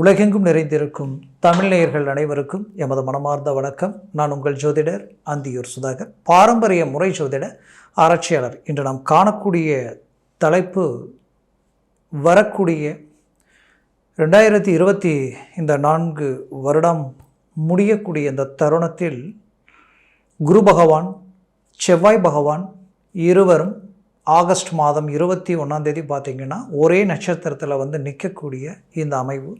உலகெங்கும் நிறைந்திருக்கும் தமிழ்நேயர்கள் அனைவருக்கும் எமது மனமார்ந்த வணக்கம். நான் உங்கள் ஜோதிடர் அந்தியூர் சுதாகர். பாரம்பரிய முறை ஜோதிட ஆராய்ச்சியாளர். இன்று நாம் காணக்கூடிய தலைப்பு வரக்கூடிய ரெண்டாயிரத்தி இருபத்தி இந்த நான்கு வருடம் முடியக்கூடிய இந்த தருணத்தில் குரு பகவான் செவ்வாய் பகவான் இருவரும் ஆகஸ்ட் மாதம் இருபத்தி ஒன்றாந்தேதி பார்த்திங்கன்னா ஒரே நட்சத்திரத்தில் வந்து நிற்கக்கூடிய இந்த அமைவு.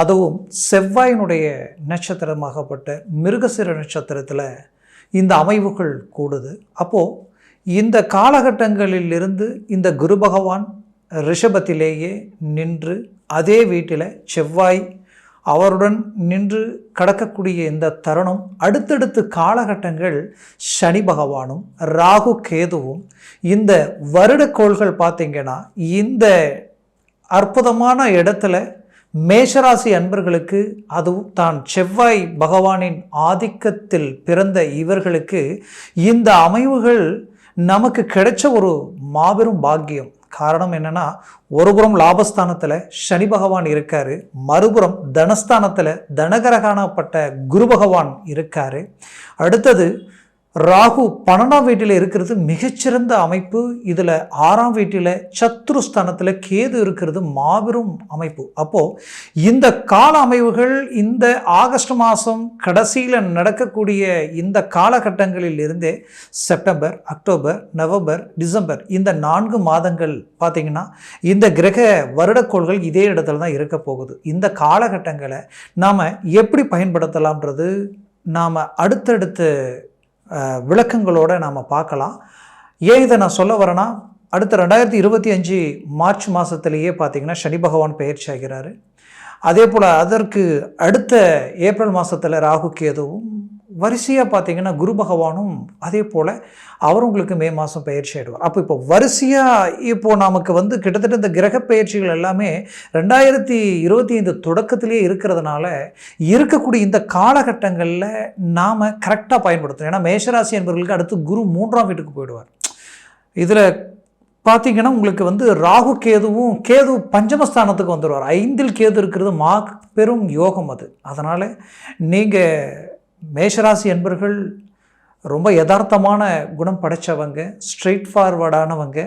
அதுவும் செவ்வாயினுடைய நட்சத்திரமாகப்பட்ட மிருகசிர நட்சத்திரத்தில் இந்த அமைவுகள் கூடுது. அப்போது இந்த காலகட்டங்களிலிருந்து இந்த குரு பகவான் ரிஷபத்திலேயே நின்று அதே வீட்டில் செவ்வாய் அவருடன் நின்று கடக்கக்கூடிய இந்த தருணம் அடுத்தடுத்து காலகட்டங்கள் சனி பகவானும் ராகு கேதுவும் இந்த வருடக்கோள்கள் பார்த்திங்கன்னா இந்த அற்புதமான இடத்துல மேஷராசி அன்பர்களுக்கு அதுவும் தான் செவ்வாய் பகவானின் ஆதிக்கத்தில் பிறந்த இவர்களுக்கு இந்த அமைவுகள் நமக்கு கிடைச்ச ஒரு மாபெரும் பாக்கியம். காரணம் என்னன்னா ஒருபுறம் லாபஸ்தானத்தில் சனி பகவான் இருக்காரு மறுபுறம் தனஸ்தானத்தில் தனகரகானப்பட்ட குரு பகவான் இருக்காரு. அடுத்தது ராகு பன்னெண்டாம் வீட்டில் இருக்கிறது மிகச்சிறந்த அமைப்பு. இதில் ஆறாம் வீட்டில் சத்ருஸ்தானத்தில் கேது இருக்கிறது மாபெரும் அமைப்பு. அப்போது இந்த கால அமைவுகள் இந்த ஆகஸ்ட் மாதம் கடைசியில் நடக்கக்கூடிய இந்த காலகட்டங்களில் இருந்தே செப்டம்பர் அக்டோபர் நவம்பர் டிசம்பர் இந்த நான்கு மாதங்கள் பார்த்திங்கன்னா இந்த கிரக வருடக்கோள்கள் இதே இடத்துல தான் இருக்க போகுது. இந்த காலகட்டங்களை நாம் எப்படி பயன்படுத்தலாம்ன்றது நாம் அடுத்தடுத்த விளக்கங்களோடு நாம் பார்க்கலாம். ஏன் இதை நான் சொல்ல வரேன்னா அடுத்த ரெண்டாயிரத்தி இருபத்தி அஞ்சு மார்ச் மாதத்துலேயே பார்த்திங்கன்னா சனி பகவான் பயிற்சி ஆகிறாரு. அதே போல் அதற்கு அடுத்த ஏப்ரல் மாதத்தில் ராகு கேதுவும் வரிசையாக பார்த்தீங்கன்னா குரு பகவானும் அதே போல் அவர் உங்களுக்கு மே மாதம் பயிற்சி ஆகிடுவார் அப்போ இப்போ வரிசையாக இப்போது நமக்கு வந்து கிட்டத்தட்ட இந்த கிரக பயிற்சிகள் எல்லாமே ரெண்டாயிரத்தி இருபத்தி ஐந்து தொடக்கத்திலே இருக்கிறதுனால இருக்கக்கூடிய இந்த காலகட்டங்களில் நாம் கரெக்டாக பயன்படுத்தணும். ஏன்னா மேஷராசி என்பவர்களுக்கு அடுத்து குரு மூன்றாம் வீட்டுக்கு போயிடுவார். இதில் பார்த்தீங்கன்னா உங்களுக்கு வந்து ராகு கேதுவும் கேது பஞ்சமஸ்தானத்துக்கு வந்துடுவார். ஐந்தில் கேது இருக்கிறது மா பெரும் யோகம் அது. அதனால் நீங்கள் மேஷராசி என்பர்கள் ரொம்ப யதார்த்தமான குணம் படைத்தவங்க ஸ்ட்ரெயிட் ஃபார்வர்டானவங்க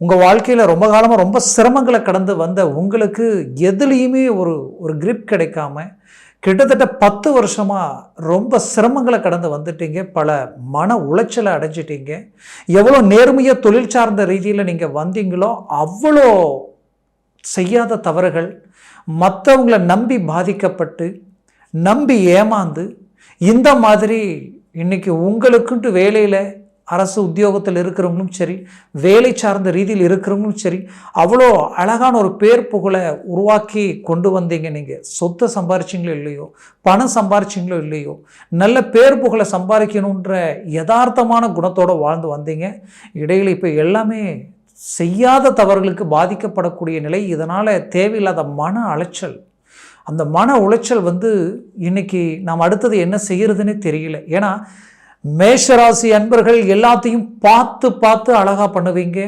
உங்கள் வாழ்க்கையில் ரொம்ப காலமாக ரொம்ப சிரமங்களை கடந்து வந்த உங்களுக்கு எதுலேயுமே ஒரு ஒரு கிரிப் கிடைக்காம கிட்டத்தட்ட பத்து வருஷமாக ரொம்ப சிரமங்களை கடந்து வந்துட்டீங்க. பல மன உளைச்சலை அடைஞ்சிட்டீங்க. எவ்வளோ நேர்மையாக தொழில் சார்ந்த ரீதியில் நீங்கள் வந்தீங்களோ அவ்வளோ செய்யாத தவறுகள் மற்றவங்களை நம்பி பாதிக்கப்பட்டு நம்பி ஏமாந்து இந்த மாதிரி இன்றைக்கி உங்களுக்குன்ட்டு வேலையில் அரசு உத்தியோகத்தில் இருக்கிறவங்களும் சரி வேலை சார்ந்த ரீதியில் இருக்கிறவங்களும் சரி அவ்வளோ அழகான ஒரு பேர் புகழை உருவாக்கி கொண்டு வந்தீங்க நீங்கள் சொத்தை சம்பாரிச்சிங்களோ இல்லையோ பணம் சம்பாரிச்சிங்களோ இல்லையோ நல்ல பேர் புகழை சம்பாதிக்கணுன்ற யதார்த்தமான குணத்தோடு வாழ்ந்து வந்தீங்க. இடையில் இப்போ எல்லாமே செய்யாத தவறுகளுக்கு பாதிக்கப்படக்கூடிய நிலை இதனால் தேவையில்லாத மன அலைச்சல். அந்த மன உளைச்சல் வந்து இன்னைக்கு நாம் அடுத்தது என்ன செய்கிறதுனே தெரியல. ஏன்னா மேஷராசி அன்பர்கள் எல்லாத்தையும் பார்த்து பார்த்து அழகாக பண்ணுவீங்க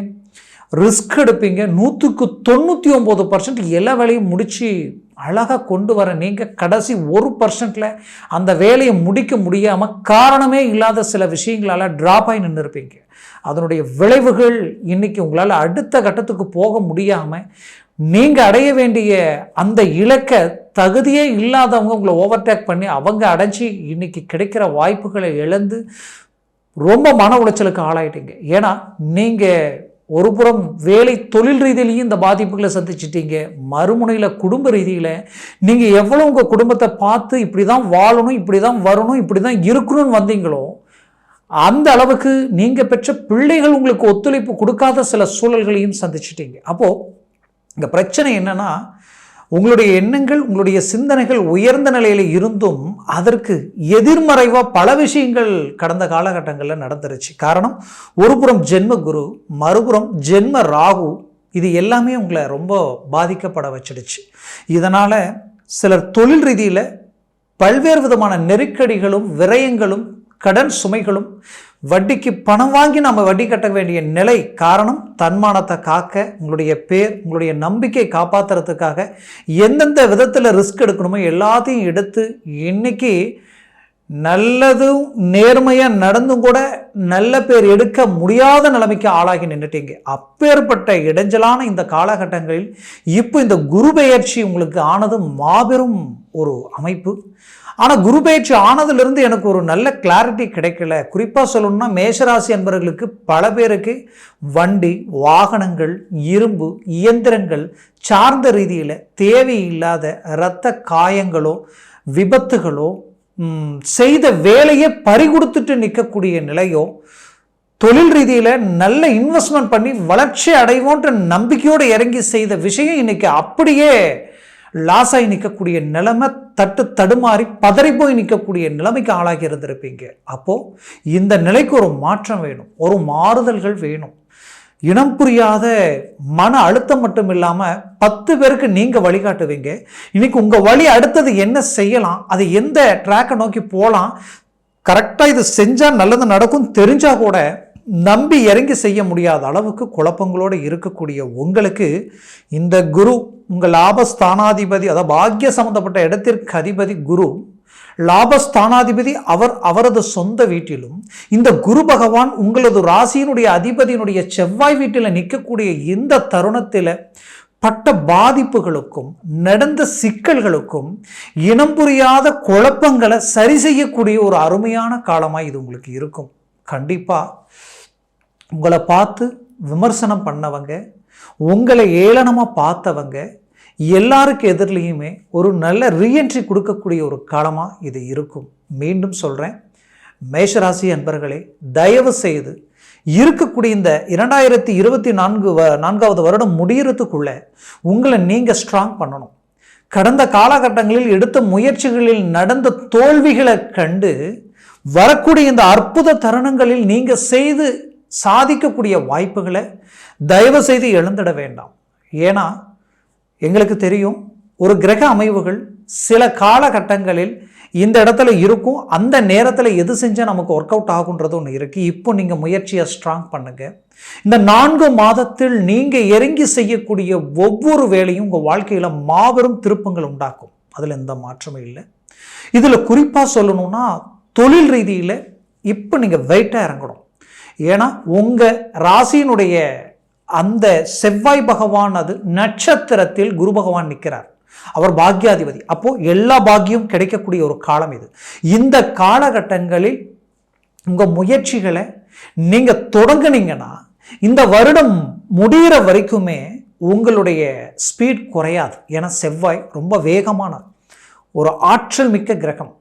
ரிஸ்க் எடுப்பீங்க. நூற்றுக்கு தொண்ணூற்றி ஒம்பது பர்சன்ட் எல்லா வேலையும் முடித்து அழகாக கொண்டு வர நீங்கள் கடைசி ஒரு பர்சன்ட்டில் அந்த வேலையை முடிக்க முடியாமல் காரணமே இல்லாத சில விஷயங்களால் ட்ராப் ஆகி நின்று இருப்பீங்க அதனுடைய விளைவுகள் இன்றைக்கி உங்களால் அடுத்த கட்டத்துக்கு போக முடியாமல் நீங்கள் அடைய வேண்டிய அந்த இலக்கை தகுதியே இல்லாதவங்க உங்களை ஓவர்டேக் பண்ணி அவங்க அடைஞ்சி இன்றைக்கி கிடைக்கிற வாய்ப்புகளை இழந்து ரொம்ப மன உளைச்சலுக்கு ஆளாயிட்டீங்க. ஏன்னா நீங்கள் ஒரு புறம் வேலை தொழில் ரீதியிலையும் இந்த பாதிப்புகளை சந்திச்சிட்டீங்க. மறுமுனையில் குடும்ப ரீதியில் நீங்கள் எவ்வளோ உங்கள் குடும்பத்தை பார்த்து இப்படி தான் வாழணும் இப்படி தான் வரணும் இப்படி தான் இருக்கணும்னு வந்தீங்களோ அந்த அளவுக்கு நீங்கள் பெற்ற பிள்ளைகள் உங்களுக்கு ஒத்துழைப்பு கொடுக்காத சில சூழல்களையும் சந்திச்சிட்டீங்க. அப்போது இந்த பிரச்சனை என்னென்னா உங்களுடைய எண்ணங்கள் உங்களுடைய சிந்தனைகள் உயர்ந்த நிலையில் இருந்தும் அதற்கு எதிர்மறைவாக பல விஷயங்கள் கடந்த காலகட்டங்களில் நடந்துருச்சு. காரணம் ஒரு புறம் ஜென்ம குரு மறுபுறம் ஜென்ம ராகு. இது எல்லாமே உங்களை ரொம்ப பாதிக்கப்பட வச்சிடுச்சு. இதனால் சிலர் தொழில் ரீதியில் பல்வேறு விதமான நெருக்கடிகளும் விரயங்களும் கடன் சுமைகளும் வட்டிக்கு பணம் வாங்கி நம்ம வட்டி கட்ட வேண்டிய நிலை காரணம் தன்மானத்தை காக்க உங்களுடைய பேர் உங்களுடைய நம்பிக்கை காப்பாற்றுறதுக்காக எந்தெந்த விதத்தில் ரிஸ்க் எடுக்கணுமோ எல்லாத்தையும் எடுத்து இன்னைக்கு நல்லதும் நேர்மையாக நடந்தும் கூட நல்ல பேர் எடுக்க முடியாத நிலைமைக்கு ஆளாகி நின்றுட்டீங்க அப்பேற்பட்ட இடைஞ்சலான இந்த காலகட்டங்களில் இப்போ இந்த குரு பெயர்ச்சி உங்களுக்கு ஆனது மாபெரும் ஒரு அமைப்பு. ஆனால் குரு பயிற்சி ஆனதுலேருந்து எனக்கு ஒரு நல்ல கிளாரிட்டி கிடைக்கல. குறிப்பாக சொல்லணும்னா மேஷராசி அன்பர்களுக்கு பல பேருக்கு வண்டி வாகனங்கள் இரும்பு இயந்திரங்கள் சார்ந்த ரீதியில் தேவையில்லாத இரத்த காயங்களோ விபத்துகளோ செய்த வேலையை பறிகொடுத்துட்டு நிற்கக்கூடிய நிலையோ தொழில் ரீதியில் நல்ல இன்வெஸ்ட்மெண்ட் பண்ணி வளர்ச்சி அடைவோன்ற நம்பிக்கையோடு இறங்கி செய்த விஷயம் இன்றைக்கி அப்படியே லாஸ் ஆகி நிற்கக்கூடிய நிலைமை தட்டு தடுமாறி பதறி போய் நிற்கக்கூடிய நிலைமைக்கு ஆளாகி இருந்திருப்பீங்க. அப்போது இந்த நிலைக்கு ஒரு மாற்றம் வேணும். ஒரு மாறுதல்கள் வேணும். இனம் புரியாத மன அழுத்தம் மட்டும் இல்லாமல் பத்து பேருக்கு நீங்கள் வழிகாட்டுவீங்க. இன்றைக்கி உங்கள் வழி அடுத்தது என்ன செய்யலாம்? அது எந்த ட்ராக்கை நோக்கி போகலாம் கரெக்டாக இது செஞ்சால் நல்லது நடக்கும் தெரிஞ்சால் கூட நம்பி இறங்கி செய்ய முடியாத அளவுக்கு குழப்பங்களோடு இருக்கக்கூடிய உங்களுக்கு இந்த குரு உங்கள் லாபஸ்தானாதிபதி அதாவது பாக்கிய சம்பந்தப்பட்ட இடத்திற்கு அதிபதி குரு லாபஸ்தானாதிபதி அவர் அவரது சொந்த வீட்டிலும் இந்த குரு பகவான் உங்களது ராசியினுடைய அதிபதியினுடைய செவ்வாய் வீட்டில் நிற்கக்கூடிய இந்த தருணத்தில் பட்ட பாதிப்புகளுக்கும் நடந்த சிக்கல்களுக்கும் இனம் புரியாத குழப்பங்களை சரி செய்யக்கூடிய ஒரு அருமையான காலமாக இது உங்களுக்கு இருக்கும். கண்டிப்பாக உங்களை பார்த்து விமர்சனம் பண்ணவங்க உங்களை ஏளனமாக பார்த்தவங்க எல்லாருக்கு எதிர்லேயுமே ஒரு நல்ல ரீஎன்ட்ரி கொடுக்கக்கூடிய ஒரு காலமாக இது இருக்கும். மீண்டும் சொல்கிறேன் மேஷராசி அன்பர்களே தயவு செய்து இருக்கக்கூடிய இந்த இரண்டாயிரத்தி இருபத்தி நான்கு வ நான்காவது வருடம் முடியறதுக்குள்ள உங்களை நீங்கள் ஸ்ட்ராங் பண்ணணும். கடந்த காலகட்டங்களில் எடுத்த முயற்சிகளில் நடந்த தோல்விகளை கண்டு வரக்கூடிய இந்த அற்புத தருணங்களில் நீங்கள் செய்து சாதிக்கக்கூடிய வாய்ப்புகளை தயவு செய்து எழுந்திட வேண்டாம். ஏன்னா எங்களுக்கு தெரியும் ஒரு கிரக அமைவுகள் சில காலகட்டங்களில் இந்த இடத்துல இருக்கும் அந்த நேரத்தில் எது செஞ்சால் நமக்கு ஒர்க் அவுட் ஆகுன்றது ஒன்று இருக்குது இப்போ நீங்கள் முயற்சியை ஸ்ட்ராங் பண்ணுங்கள் இந்த நான்கு மாதத்தில் நீங்கள் இறங்கி செய்யக்கூடிய ஒவ்வொரு வேலையும் உங்கள் வாழ்க்கையில் மாபெரும் திருப்பங்கள் உண்டாக்கும். அதில் எந்த மாற்றமும் இல்லை. இதில் குறிப்பாக சொல்லணும்னா தொழில் ரீதியில் இப்போ நீங்கள் வெயிட்டாக இறங்கணும். ஏன்னா உங்கள் ராசியினுடைய அந்த செவ்வாய் பகவான் அது நட்சத்திரத்தில் குரு பகவான் நிற்கிறார் அவர் பாக்யாதிபதி. அப்போ எல்லா பாக்கியம் கிடைக்கக்கூடிய ஒரு காலம் இது. இந்த காலகட்டங்களில் உங்க முயற்சிகளை நீங்க தொடங்குனீங்கன்னா இந்த வருடம் முடிகிற வரைக்குமே உங்களுடைய ஸ்பீட் குறையாது. ஏன்னா செவ்வாய் ரொம்ப வேகமான ஒரு ஆற்றல் மிக்க கிரகம்.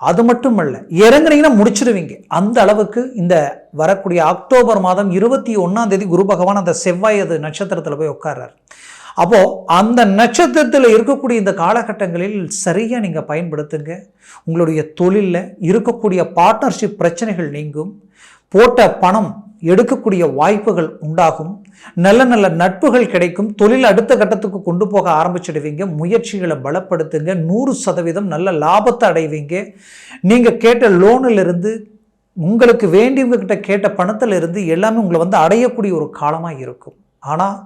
அது மட்டும் அல்ல இறங்குனீங்கன்னா முடிச்சிடுவீங்க அந்த அளவுக்கு இந்த வரக்கூடிய அக்டோபர் மாதம் இருபத்தி ஒன்றாம் தேதி குரு பகவான் அந்த செவ்வாய் அது நட்சத்திரத்தில் போய் உட்கார்றார். அப்போது அந்த நட்சத்திரத்தில் இருக்கக்கூடிய இந்த காலகட்டங்களில் சரியாக நீங்கள் பயன்படுத்துங்க. உங்களுடைய தொழிலில் இருக்கக்கூடிய பார்ட்னர்ஷிப் பிரச்சனைகள் நீங்கும். போட்ட பணம் எடுக்கக்கூடிய வாய்ப்புகள் உண்டாகும். நல்ல நல்ல நட்புகள் கிடைக்கும். தொழில் அடுத்த கட்டத்துக்கு கொண்டு போக ஆரம்பிச்சிடுவீங்க. முயற்சிகளை பலப்படுத்துங்க. நூறு சதவீதம் நல்ல லாபத்தை அடைவீங்க. நீங்கள் கேட்ட லோனில் இருந்து உங்களுக்கு வேண்டியவங்க கிட்ட கேட்ட பணத்தில் இருந்து எல்லாமே உங்களை வந்து அடையக்கூடிய ஒரு காலமாக இருக்கும். ஆனால்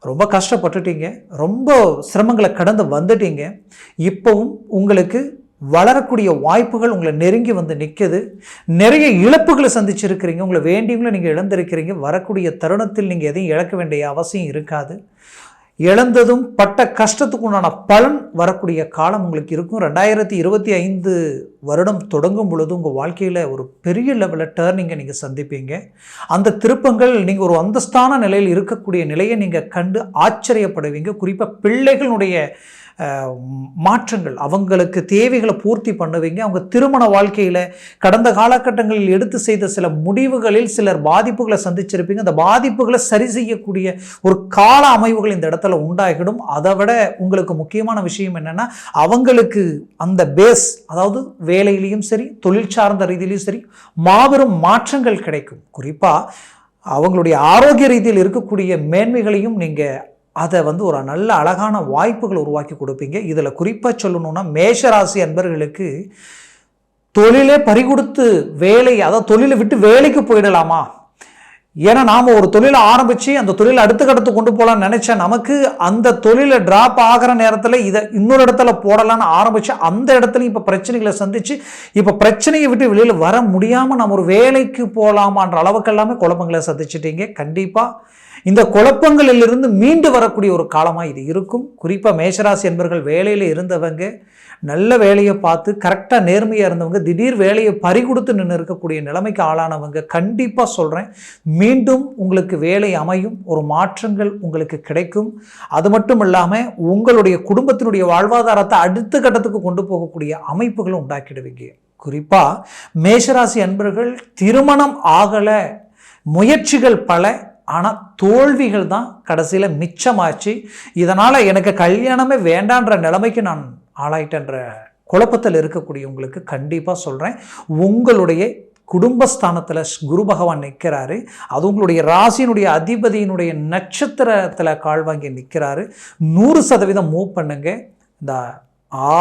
ரொம்ப கஷ்டப்பட்டுட்டீங்க. ரொம்ப சிரமங்களை கடந்து வந்துட்டீங்க. இப்போவும் உங்களுக்கு வளரக்கூடிய வாய்ப்புகள் உங்களை நெருங்கி வந்து நிற்குது நிறைய இழப்புகளை சந்திச்சிருக்கிறீங்க. உங்களை வேண்டியவங்களை நீங்கள் இழந்திருக்கிறீங்க. வரக்கூடிய தருணத்தில் நீங்கள் எதையும் இழக்க வேண்டிய அவசியம் இருக்காது. இழந்ததும் பட்ட கஷ்டத்துக்கு உண்டான பலன் வரக்கூடிய காலம் உங்களுக்கு இருக்கும். ரெண்டாயிரத்தி இருபத்தி ஐந்து வருடம் தொடங்கும் பொழுது உங்கள் வாழ்க்கையில் ஒரு பெரிய லெவலில் டேர்னிங்கை நீங்கள் சந்திப்பீங்க. அந்த திருப்பங்கள் நீங்கள் ஒரு அந்தஸ்தான நிலையில் இருக்கக்கூடிய நிலையை நீங்கள் கண்டு ஆச்சரியப்படுவீங்க. குறிப்பாக பிள்ளைகளுடைய மாற்றங்கள் அவங்களுக்கு தேவைகளை பூர்த்தி பண்ணுவீங்க. அவங்க திருமண வாழ்க்கையில் கடந்த காலகட்டங்களில் எடுத்து செய்த சில முடிவுகளில் சிலர் பாதிப்புகளை சந்திச்சிருப்பீங்க. அந்த பாதிப்புகளை சரி செய்யக்கூடிய ஒரு கால அமைவுகள் இந்த இடத்துல உண்டாகிடும். அதை விட உங்களுக்கு முக்கியமான விஷயம் என்னென்னா அவங்களுக்கு அந்த பேஸ் அதாவது வேலையிலையும் சரி தொழில் சார்ந்த ரீதியிலையும் சரி மாபெரும் மாற்றங்கள் கிடைக்கும். குறிப்பாக அவங்களுடைய ஆரோக்கிய ரீதியில் இருக்கக்கூடிய மேன்மைகளையும் நீங்கள் அதை வந்து ஒரு நல்ல அழகான வாய்ப்புகள் உருவாக்கி கொடுப்பீங்க. இதில் குறிப்பாக சொல்லணுன்னா மேஷராசி அன்பர்களுக்கு தொழிலே பறிகொடுத்து வேலை அதாவது தொழிலை விட்டு வேலைக்கு போயிடலாமா? ஏன்னா நாம் ஒரு தொழிலை ஆரம்பித்து அந்த தொழிலை அடுத்த கட்டத்துக்கு கொண்டு போகலான்னு நினச்சா நமக்கு அந்த தொழிலை ட்ராப் ஆகிற நேரத்தில் இதை இன்னொரு இடத்துல போடலான்னு ஆரம்பித்து அந்த இடத்துல இப்போ பிரச்சனைகளை சந்தித்து இப்போ பிரச்சனையை விட்டு வெளியில் வர முடியாமல் நம்ம ஒரு வேலைக்கு போகலாமான்ற அளவுக்கு எல்லாமே குழப்பங்களை சந்திச்சிட்டீங்க. கண்டிப்பாக இந்த குழப்பங்களிலிருந்து மீண்டு வரக்கூடிய ஒரு காலமாக இது இருக்கும். குறிப்பாக மேஷராசி என்பர்கள் வேலையில் இருந்தவங்க நல்ல வேலையை பார்த்து கரெக்டாக நேர்மையாக இருந்தவங்க திடீர் வேலையை பறி கொடுத்து நின்று இருக்கக்கூடிய நிலைமைக்கு ஆளானவங்க கண்டிப்பாக சொல்கிறேன் மீண்டும் உங்களுக்கு வேலை அமையும் ஒரு மாற்றங்கள் உங்களுக்கு கிடைக்கும். அது மட்டும் இல்லாமல் உங்களுடைய குடும்பத்தினுடைய வாழ்வாதாரத்தை அடுத்த கட்டத்துக்கு கொண்டு போகக்கூடிய அமைப்புகளும் உண்டாக்கிடுவீங்க. குறிப்பாக மேஷராசி அன்பர்கள் திருமணம் ஆகலை முயற்சிகள் பல ஆனால் தோல்விகள் தான் கடைசியில் மிச்சமாச்சு. இதனால் எனக்கு கல்யாணமே வேண்டான்ற நிலைமைக்கு நான் ஆளாயிட்டேன்ற குழப்பத்தில் இருக்கக்கூடிய உங்களுக்கு கண்டிப்பாக சொல்கிறேன் உங்களுடைய குடும்பஸ்தானத்தில் குரு பகவான் நிற்கிறாரு அது உங்களுடைய ராசியினுடைய அதிபதியினுடைய நட்சத்திரத்தில் கால் வாங்கி நிற்கிறாரு நூறு சதவீதம் மூவ் பண்ணுங்க. இந்த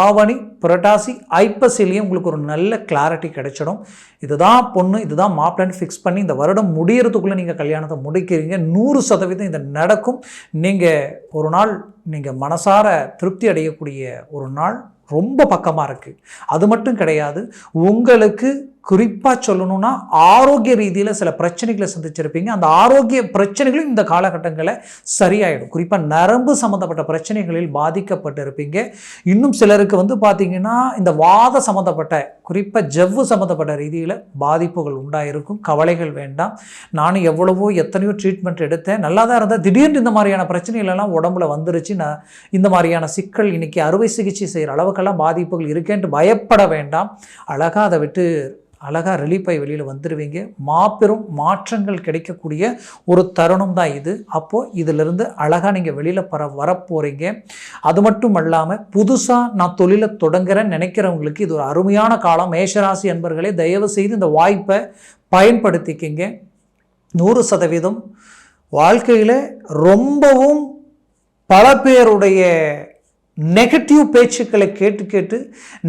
ஆவணி புரட்டாசி ஐப்பசிலையும் உங்களுக்கு ஒரு நல்ல கிளாரிட்டி கிடைச்சிடும். இதுதான் பொண்ணு இதுதான் மாப்பிள்ளன்னு ஃபிக்ஸ் பண்ணி இந்த வருடம் முடியறதுக்குள்ளே நீங்கள் கல்யாணத்தை முடிக்கிறீங்க. நூறு சதவீதம் இந்த நடக்கும். நீங்கள் ஒரு நாள் நீங்கள் மனசார திருப்தி அடையக்கூடிய ஒரு நாள் ரொம்ப பக்கமாக இருக்குது அது மட்டும் கிடையாது. உங்களுக்கு குறிப்பாக சொல்லணும்னா ஆரோக்கிய ரீதியில் சில பிரச்சனைகளை சந்திச்சிருப்பீங்க. அந்த ஆரோக்கிய பிரச்சனைகளும் இந்த காலகட்டங்களில் சரியாயிடும். குறிப்பாக நரம்பு சம்மந்தப்பட்ட பிரச்சனைகளில் பாதிக்கப்பட்டு இருப்பீங்க இன்னும் சிலருக்கு வந்து பார்த்திங்கன்னா இந்த வாத சம்மந்தப்பட்ட குறிப்பாக ஜவ்வு சம்மந்தப்பட்ட ரீதியில் பாதிப்புகள் உண்டாயிருக்கும். கவலைகள் வேண்டாம். நானும் எவ்வளவோ எத்தனையோ ட்ரீட்மெண்ட் எடுத்தேன். நல்லா தான் இருந்தால் திடீர்னு இந்த மாதிரியான பிரச்சனைகள் எல்லாம் உடம்புல வந்துருச்சு. நான் இந்த மாதிரியான சிக்கல் இன்றைக்கி அறுவை சிகிச்சை செய்கிற அளவுக்கெல்லாம் பாதிப்புகள் இருக்கேன்ட்டு பயப்பட வேண்டாம். அழகாக அதை விட்டு அழகாக ரிலீஃப் ஆகி வெளியில் வந்துடுவீங்க மாபெரும் மாற்றங்கள் கிடைக்கக்கூடிய ஒரு தருணம் தான் இது. அப்போது இதிலிருந்து அழகாக நீங்கள் வெளியில் பர வரப்போகிறீங்க அது மட்டும் அல்லாமல் புதுசாக நான் தொழிலை தொடங்குறேன்னு நினைக்கிறவங்களுக்கு இது ஒரு அருமையான காலம். மேஷராசி என்பர்களே தயவு செய்து இந்த வாய்ப்பை பயன்படுத்திக்கிங்க. நூறு சதவீதம். வாழ்க்கையில் ரொம்பவும் பல பேருடைய நெகட்டிவ் பேச்சுக்களை கேட்டு கேட்டு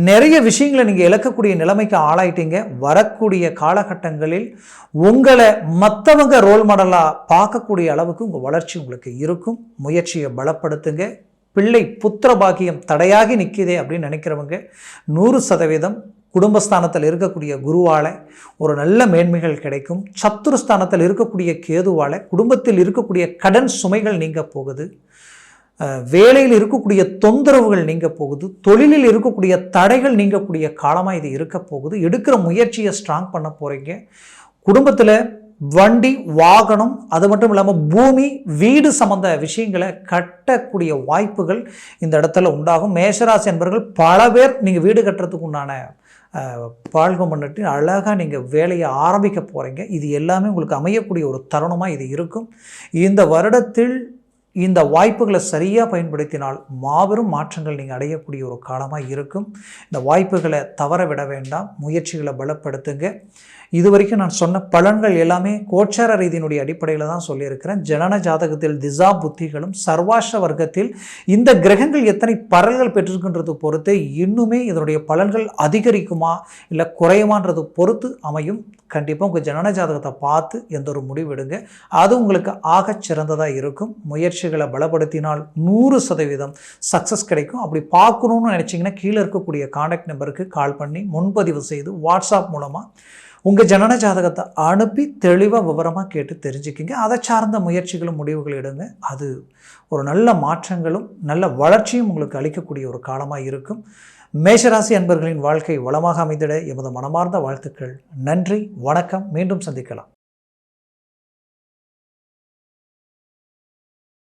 நிறைய விஷயங்களை நீங்கள் இழக்கக்கூடிய நிலைமைக்கு ஆளாயிட்டீங்க. வரக்கூடிய காலகட்டங்களில் உங்களை மற்றவங்க ரோல் மாடலாக பார்க்கக்கூடிய அளவுக்கு உங்கள் வளர்ச்சி உங்களுக்கு இருக்கும். முயற்சியை பலப்படுத்துங்க. பிள்ளை புத்திர பாக்கியம் தடையாகி நிற்கிதே அப்படின்னு நினைக்கிறவங்க நூறு சதவீதம் குடும்பஸ்தானத்தில் இருக்கக்கூடிய குருவால் ஒரு நல்ல மேன்மைகள் கிடைக்கும். சத்துருஸ்தானத்தில் இருக்கக்கூடிய கேதுவால் குடும்பத்தில் இருக்கக்கூடிய கடன் சுமைகள் நீங்க போகுது. வேலையில் இருக்கக்கூடிய தொந்தரவுகள் நீங்க போகுது தொழிலில் இருக்கக்கூடிய தடைகள் நீங்கக்கூடிய காலமாக இது இருக்க போகுது. எடுக்கிற முயற்சியை ஸ்ட்ராங் பண்ண போகிறீங்க குடும்பத்தில் வண்டி வாகனம் அது மட்டும் இல்லாமல் பூமி வீடு சம்மந்த விஷயங்களை கட்டக்கூடிய வாய்ப்புகள் இந்த இடத்துல உண்டாகும். மேஷராசி என்பவர்கள் பல பேர் நீங்கள் வீடு கட்டுறதுக்கு உண்டான பால்கம் பண்ணிட்டு அழகாக நீங்கள் வேலையை ஆரம்பிக்க போகிறீங்க இது எல்லாமே உங்களுக்கு அமையக்கூடிய ஒரு தருணமாக இது இருக்கும். இந்த வருடத்தில் இந்த வாய்ப்புகளை சரியாக பயன்படுத்தினால் மாபெரும் மாற்றங்கள் நீங்கள் அடையக்கூடிய ஒரு காலமாக இருக்கும். இந்த வாய்ப்புகளை தவற விட வேண்டாம். முயற்சிகளை பலப்படுத்துங்க. இது வரைக்கும் நான் சொன்ன பலன்கள் எல்லாமே கோச்சார ரீதியினுடைய அடிப்படையில் தான் சொல்லியிருக்கிறேன். ஜனன ஜாதகத்தில் திசா புத்திகளும் சர்வாஷ வர்க்கத்தில் இந்த கிரகங்கள் எத்தனை பரல்கள் பெற்றிருக்கின்றது பொறுத்து இன்னுமே இதனுடைய பலன்கள் அதிகரிக்குமா இல்லை குறையுமான்றது பொறுத்து அமையும். கண்டிப்பாக உங்கள் ஜனன ஜாதகத்தை பார்த்து எந்த ஒரு முடிவு எடுங்க. அது உங்களுக்கு ஆகச் சிறந்ததாக இருக்கும் முயற்சிகளை பலப்படுத்தினால் நூறு சதவீதம் சக்ஸஸ் கிடைக்கும். அப்படி பார்க்கணுன்னு நினச்சிங்கன்னா கீழே இருக்கக்கூடிய காண்டாக்ட் நம்பருக்கு கால் பண்ணி முன்பதிவு செய்து வாட்ஸ்அப் மூலமாக உங்கள் ஜனன ஜாதகத்தை அனுப்பி தெளிவாக விவரமாக கேட்டு தெரிஞ்சுக்கிங்க. அதை சார்ந்த முயற்சிகளும் முடிவுகள் எடுங்க. அது ஒரு நல்ல மாற்றங்களும் நல்ல வளர்ச்சியும் உங்களுக்கு அளிக்கக்கூடிய ஒரு காலமாக இருக்கும். மேஷராசி அன்பர்களின் வாழ்க்கை வளமாக அமைந்திட எமது மனமார்ந்த வாழ்த்துக்கள். நன்றி வணக்கம். மீண்டும் சந்திக்கலாம்.